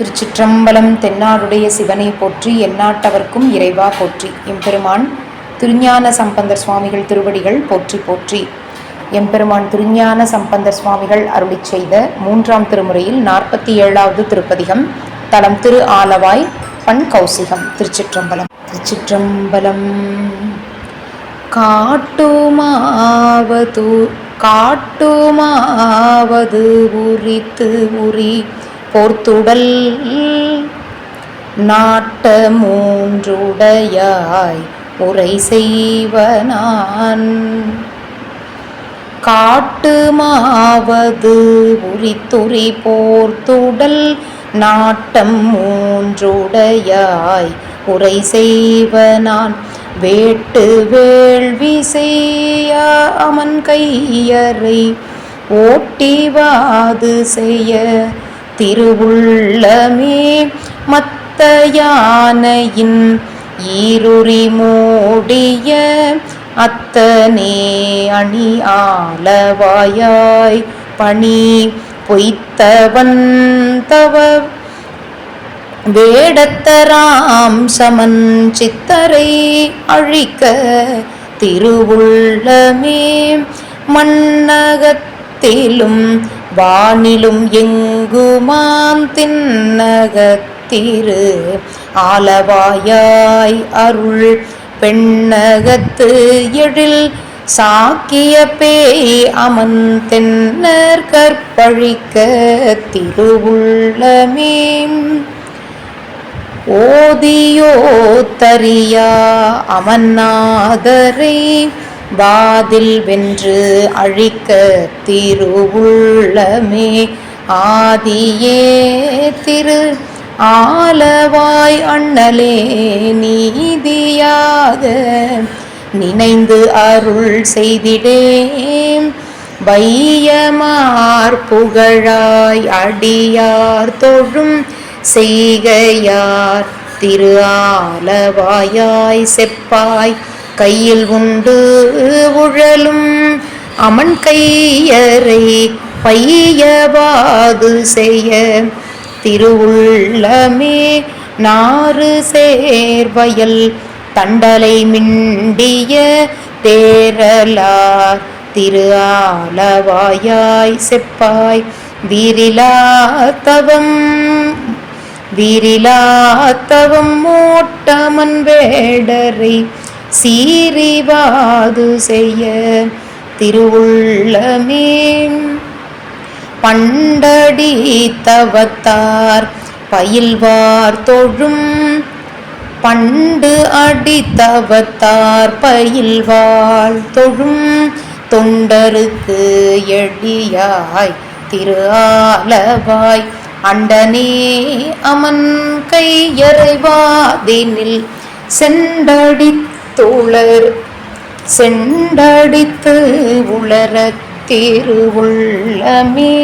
திருச்சிற்றம்பலம் தென்னாடுடைய சிவனை போற்றி எந்நாட்டவர்க்கும் இறைவா போற்றி. எம்பெருமான் திருஞான சம்பந்தர் சுவாமிகள் திருவடிகள் போற்றி போற்றி. எம்பெருமான் திருஞான சம்பந்தர் சுவாமிகள் அருளி செய்த மூன்றாம் திருமுறையில் நாற்பத்தி ஏழாவது திருப்பதிகம் தலம் திரு ஆலவாய் பண் கௌசிகம் திருச்சிற்றம்பலம். திருச்சிற்றம்பலம். காட்டுமாவது காட்டுமாவது உரித்து உரி போர்த்துடல் நாட்ட மூன்றுடையாய் உரை செய்வனான். காட்டு மாவது உரித்துரி போர்த்துடல் நாட்டம் மூன்றுடையாய் உரை செய்வனான். வேட்டு வேள்வி செய்ய அமன் கையறை ஓட்டிவாது செய்ய திருவுள்ளமே மத்த யானையின் ஈருரி மூடிய அத்தனே அணி ஆலவாயாய் பணி பொய்த்தவன் தவ வேடத்தராம் சமன் சித்தரை அழிக்க திருவுள்ளமே மன்னகத்திலும் வானிலும் எங்குமாம் தின்னகத்திரு? ஆலவாயாய் அருள் பெண்ணகத்து எழில் சாக்கிய பேய் அமன் தென்னர் கற்பழிக்க திருவுள்ளமே ஓதியோ தரியா அமன்னாதரை வாதில் வென்று அழிக்க திருவுள்ளமே ஆதியே திரு ஆலவாய் அண்ணலே நீதியாக. நினைந்து அருள் செய்திடேன் வையமார் புகழாய் அடியார் தொழும் செய்கையார். திரு ஆலவாயாய் செப்பாய் கையில் உண்டு உழலும் அமன் கையறை பையவாது செய்ய. திருவுள்ளமே நாறு சேர்வயல் தண்டலை மிண்டிய தேரலார் திரு ஆலவாயாய் செப்பாய் வீரிலாத்தவம் வீரிலாத்தவம் மூட்டமன் வேடரை சீரிவாது செய்ய திருவுள்ளமே. பண்டடி தவத்தார் பயில்வார் தொழும். பண்டு அடித்தவத்தார் பயில்வாள் தொழும். தொண்டருக்கு எடியாய் திரு ஆலவாய் அண்டனே அமன் கையறைவாதினில் தோழர் செண்டடித்து உளரத் திருவுள்ளமே.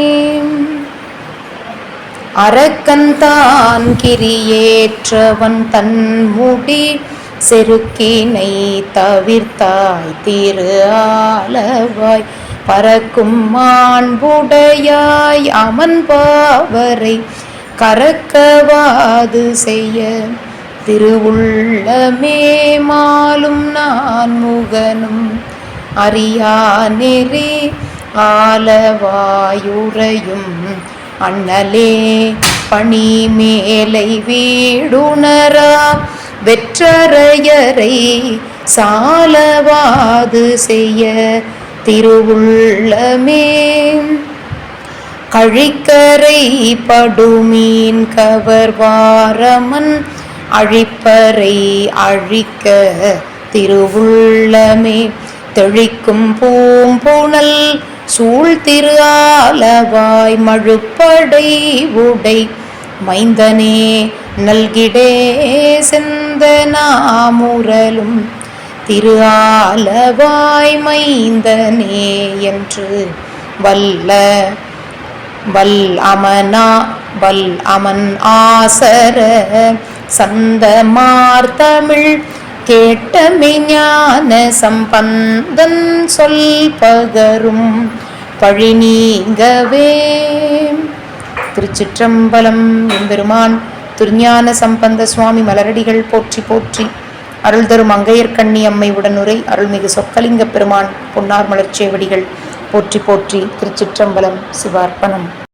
அரக்கன்தான் கிரியேற்றவன் தன் முடி செருக்கினை தவிர்த்தாய் திரு ஆலவாய். பறக்கும் மாண்புடையாய் அமன் பாவரை கறக்கவாது செய்ய திருவுள்ளமே மாலும் நான் முகனும் அறியா நெறி ஆலவாயுறையும். அண்ணலே பணி மேலை வீடுணரா வெற்றரையரை சாலவாது செய்ய திருவுள்ளமே. கழிக்கரை படுமீன் கவர்வாரமன் அழிப்பறை அழிக்க திருவுள்ளமே. தெழிக்கும் பூம்புணல் சூழ் திரு ஆலவாய் மழுப்படை உடை. மைந்தனே நல்கிடே செந்தனாமுரலும் திரு ஆலவாய் மைந்தனே என்று வல்ல வல் அமனா வல் அமன் ஆசர. சந்தமார் தமிழ் கேட்டமை ஞான சம்பந்தன் சொல் பகரும் பழி நீங்கவே. திருச்சிற்றம்பலம் எம்பெருமான் திருஞான சம்பந்த சுவாமி மலரடிகள் போற்றி போற்றி அருள் தரும் அங்கையர்கண்ணி அம்மை உடனுரை அருள்மிகு சொக்கலிங்க பெருமான் பொன்னார் மலர்ச்சேவடிகள் போற்றி போற்றி திருச்சிற்றம்பலம் சிவார்ப்பணம்.